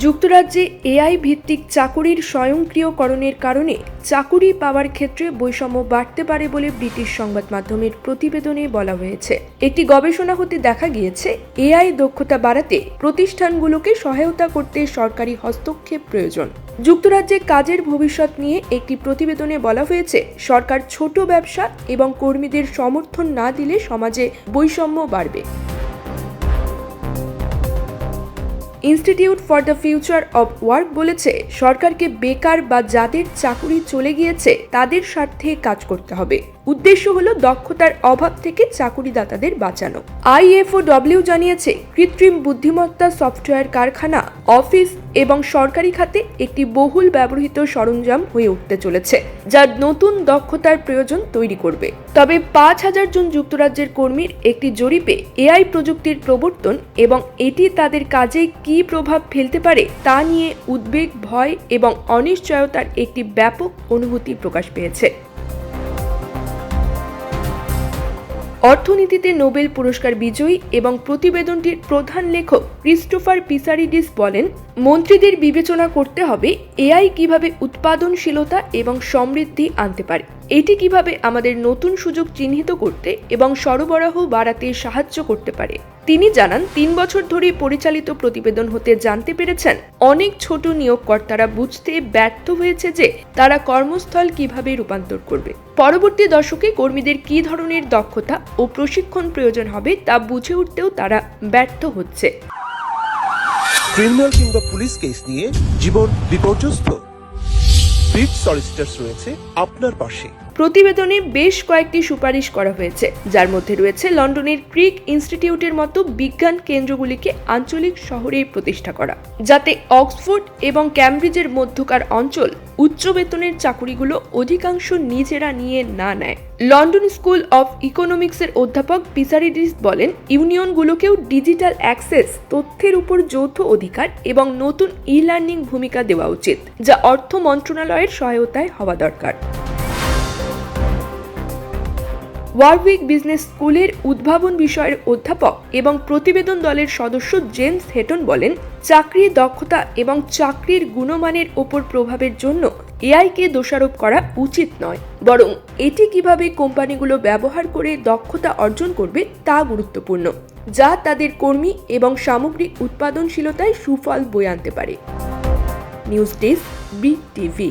যুক্তরাজ্যে এআই ভিত্তিক চাকুরির স্বয়ংক্রিয়করণের কারণে চাকুরি পাওয়ার ক্ষেত্রে বৈষম্য বাড়তে পারে বলে ব্রিটিশ সংবাদ মাধ্যমের প্রতিবেদনে বলা হয়েছে। একটি গবেষণা হতে দেখা গিয়েছে, এআই দক্ষতা বাড়াতে প্রতিষ্ঠানগুলোকে সহায়তা করতে সরকারি হস্তক্ষেপ প্রয়োজন। যুক্তরাজ্যে কাজের ভবিষ্যৎ নিয়ে একটি প্রতিবেদনে বলা হয়েছে, সরকার ছোট ব্যবসা এবং কর্মীদের সমর্থন না দিলে সমাজে বৈষম্য বাড়বে। Institute for the future of work বলেছে, সরকারকে বেকার বা যাদের চাকুরি চলে গিয়েছে, তাদের স্বার্থে কাজ করতে হবে। উদ্দেশ্য হল দক্ষতার অভাব থেকে চাকুরিদাতাদের বাঁচানো। আইএফওডব্লিউ জানিয়েছে, কৃত্রিম বুদ্ধিমত্তা সফটওয়্যার কারখানা, অফিস এবং সরকারি খাতে একটি বহুল ব্যবহৃত সরঞ্জাম হয়ে উঠতে চলেছে যা নতুন দক্ষতার প্রয়োজন তৈরি করবে। তবে পাঁচ হাজার জন যুক্তরাজ্যের কর্মীর একটি জরিপে এআই প্রযুক্তির প্রবর্তন এবং এটি তাদের কাজে কী প্রভাব ফেলতে পারে তা নিয়ে উদ্বেগ, ভয় এবং অনিশ্চয়তার একটি ব্যাপক অনুভূতি প্রকাশ পেয়েছে। অর্থনীতিতে নোবেল পুরস্কার বিজয়ী এবং প্রতিবেদনটির প্রধান লেখক ক্রিস্টোফার পিসারিডিস বলেন, মন্ত্রীদের বিবেচনা করতে হবে এআই কীভাবে উৎপাদনশীলতা এবং সমৃদ্ধি আনতে পারে। এটি কীভাবে আমাদের নতুন সুযোগ চিহ্নিত করতে এবং সরবরাহ বাড়াতে সাহায্য করতে পারে? তিনি জানান, তিন বছর ধরে পরিচালিত প্রতিবেদন হতে জানতে পেরেছেন, অনেক ছোট নিয়োগকর্তারা বুঝতে ব্যর্থ হয়েছে যে তারা কর্মস্থল কীভাবে রূপান্তর করবে। পরবর্তী দশকে কর্মীদের কী ধরনের দক্ষতা ও প্রশিক্ষণ প্রয়োজন হবে তা বুঝে উঠতেও তারা ব্যর্থ হচ্ছে। ক্রিমিনাল কিংবা পুলিশ কেস নিয়ে জীবন বিপর্যস্ত। ব্রিট সলিসিটার্স রয়েছে আপনার পাশে। প্রতিবেদনে বেশ কয়েকটি সুপারিশ করা হয়েছে, যার মধ্যে রয়েছে লন্ডনের ক্রিক ইনস্টিটিউটের মতো বিজ্ঞান কেন্দ্রগুলিকে আঞ্চলিক শহরে প্রতিষ্ঠা করা, যাতে অক্সফোর্ড এবং ক্যামব্রিজের মধ্যকার অঞ্চল উচ্চ বেতনের চাকুরিগুলো অধিকাংশ নিজেরা নিয়ে না নেয়। লন্ডন স্কুল অফ ইকোনমিক্সের অধ্যাপক পিসারিডিস বলেন, ইউনিয়নগুলোকেও ডিজিটাল অ্যাক্সেস, তথ্যের উপর যৌথ অধিকার এবং নতুন ই লার্নিং ভূমিকা দেওয়া উচিত, যা অর্থ মন্ত্রণালয়ের সহায়তায় হওয়া দরকার। ওয়ারউইক বিজনেস স্কুলের উদ্ভাবন বিষয়ের অধ্যাপক এবং প্রতিবেদন দলের সদস্য জেমস হেটন বলেন, চাকরির দক্ষতা এবং চাকরির গুণমানের ওপর প্রভাবের জন্য এআইকে দোষারোপ করা উচিত নয়। বরং এটি কীভাবে কোম্পানিগুলো ব্যবহার করে দক্ষতা অর্জন করবে তা গুরুত্বপূর্ণ, যা তাদের কর্মী এবং সামগ্রিক উৎপাদনশীলতায় সুফল বয়ে আনতে পারে। News desk B TV